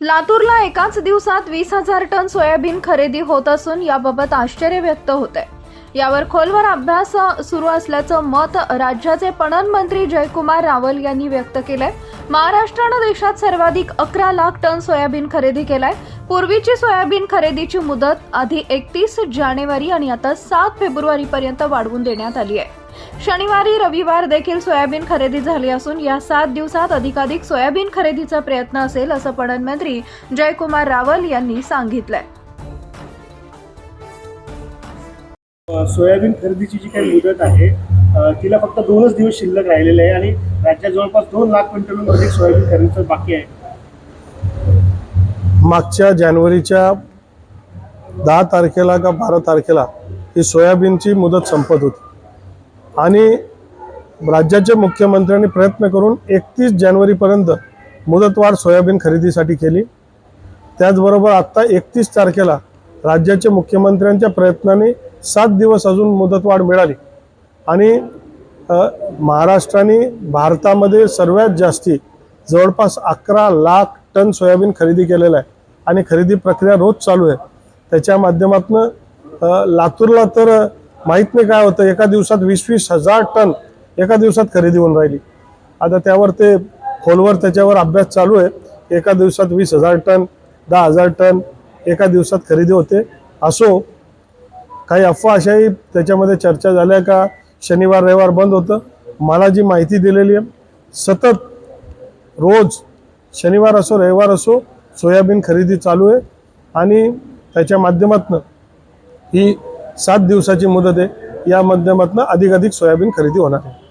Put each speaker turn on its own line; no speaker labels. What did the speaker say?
लातूरला एकाच दिवसात वीस हजार टन सोयाबीन खरेदी होत असून याबाबत आश्चर्य व्यक्त होत आहे यावर खोलवर अभ्यास सुरू असल्याचं मत राज्याचे पणन मंत्री जयकुमार रावल यांनी व्यक्त केलंय. महाराष्ट्रानं देशात सर्वाधिक अकरा लाख टन सोयाबीन खरेदी केलाय. पूर्वीची सोयाबीन खरेदीची मुदत आधी एकतीस जानेवारी आणि आता सात फेब्रुवारी पर्यंत वाढवून देण्यात आली आहे. शनिवारी रविवार देखील सोयाबीन खरेदी झाली असून या सात दिवसात अधिकाधिक सोयाबीन खरेदीचा प्रयत्न असेल असं पणन मंत्री जयकुमार रावल यांनी सांगितलंय.
सोयाबीन खरेदीची जी काही मुदत आहे तिला फक्त दोनच दिवस शिल्लक राहिलेले आहे आणि राज्यात जवळपास दोन लाख क्विंटलहून अधिक सोयाबीन खरेदीचं बाकी आहे.
मागच्या जानेवारीच्या दहा तारखेला का बारा तारखेला ही सोयाबीनची मुदत संपत होती. आणि राज्याच्या मुख्यमंत्र्यांनी प्रयत्न करून एकतीस जानेवारीपर्यंत मुदतवाढ सोयाबीन खरेदीसाठी केली. त्याचबरोबर आत्ता एकतीस तारखेला राज्याच्या मुख्यमंत्र्यांच्या प्रयत्नाने सात दिवस अजून मुदतवाढ मिळाली. आणि महाराष्ट्राने भारतामध्ये सर्वात जास्ती जवळपास अकरा लाख टन सोयाबीन खरेदी केलेलं आहे. आणि खरेदी प्रक्रिया रोज चालू आहे. त्याच्या माध्यमातून लातूरला तर माहीत नाही काय होतं. एका दिवसात वीस वीस हजार टन एका दिवसात खरेदी होऊन राहिली. आता त्यावर ते खोलवर त्याच्यावर अभ्यास चालू आहे. एका दिवसात वीस हजार टन दहा हजार टन एका दिवसात खरेदी होते. असो काही अफवा अशाही त्याच्यामध्ये चर्चा झाल्या का? शनिवार रविवार बंद होतं. मला जी माहिती दिलेली आहे सतत रोज शनिवार असो रविवार असो सोयाबीन खरेदी चालू आहे आणि त्याच्या माध्यमातून ही सात दिवसाची मुदत आहे. या माध्यमातून अधिकाधिक सोयाबीन खरेदी होणार आहे.